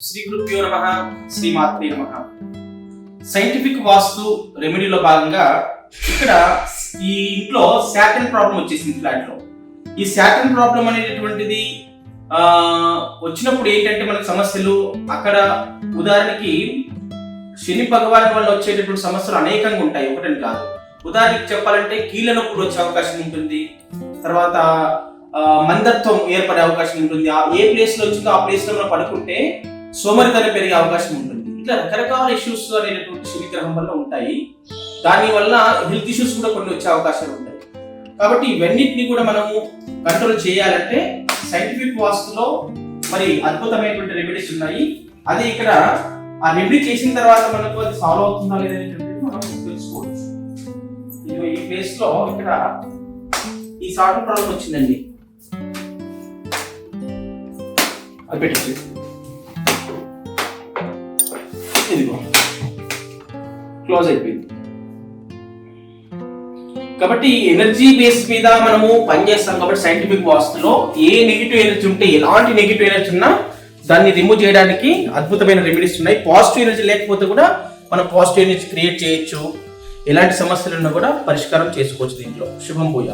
శ్రీ గురుభ్యో నమ శ్రీమాత్రే నమ. సైంటిఫిక్ వాస్తు రెమెడీలో భాగంగా ఇక్కడ ఈ ఇంట్లో శాటన్ ప్రాబ్లం వచ్చేసింది ఫ్లాట్లో. ఈ శాటన్ ప్రాబ్లం అనేటటువంటిది వచ్చినప్పుడు ఏంటంటే మనకు సమస్యలు అక్కడ ఉదాహరణకి శని భగవాన్ వల్ల వచ్చేటటువంటి సమస్యలు అనేకంగా ఉంటాయి ఒకటని కాదు. ఉదాహరణకి చెప్పాలంటే కీళ్ళ నొప్పులు వచ్చే అవకాశం ఉంటుంది తర్వాత మందత్వం ఏర్పడే అవకాశం ఉంటుంది. ఆ ఏ ప్లేస్లో వచ్చిందో ఆ ప్లేస్లో మనం పడుకుంటే సోమరితనం పెరిగే అవకాశం ఉంటుంది. ఇట్లా రకరకాల ఇష్యూస్ అనేటటువంటి శని వల్ల ఉంటాయి. దానివల్ల హెల్త్ ఇష్యూస్ కూడా కొన్ని వచ్చే అవకాశాలు ఉంటాయి. కాబట్టి ఇవన్నిటిని కూడా మనము కంట్రోల్ చేయాలంటే సైంటిఫిక్ వాస్తులో మరి అద్భుతమైనటువంటి రెమెడీస్ ఉన్నాయి. అదే ఇక్కడ ఆ రెమెడీ చేసిన తర్వాత మనకు అది సాల్వ్ అవుతుందా లేదా మనం తెలుసుకోవచ్చు. ఈ ప్లేస్లో ఇక్కడ ఈ సాల్ట్ ప్రాబ్లం వచ్చిందండి. అది పెట్టి ఇదిగో. క్లోజ్ అయిపోయింది. కాబట్టి ఎనర్జీ బేస్ మీద మనము పనిచేస్తాం కాబట్టి సైంటిఫిక్ వాస్తులో ఏ నెగిటివ్ ఎనర్జీ ఉంటే ఎలాంటి నెగిటివ్ ఎనర్జీ ఉన్నా దాన్ని రిమూవ్ చేయడానికి అద్భుతమైన రెమెడీస్ ఉన్నాయి. పాజిటివ్ ఎనర్జీ లేకపోతే కూడా మనం పాజిటివ్ ఎనర్జీ క్రియేట్ చేయొచ్చు. ఎలాంటి సమస్యలు ఉన్నా కూడా పరిష్కారం చేసుకోవచ్చు దీంట్లో. శుభం పూజ.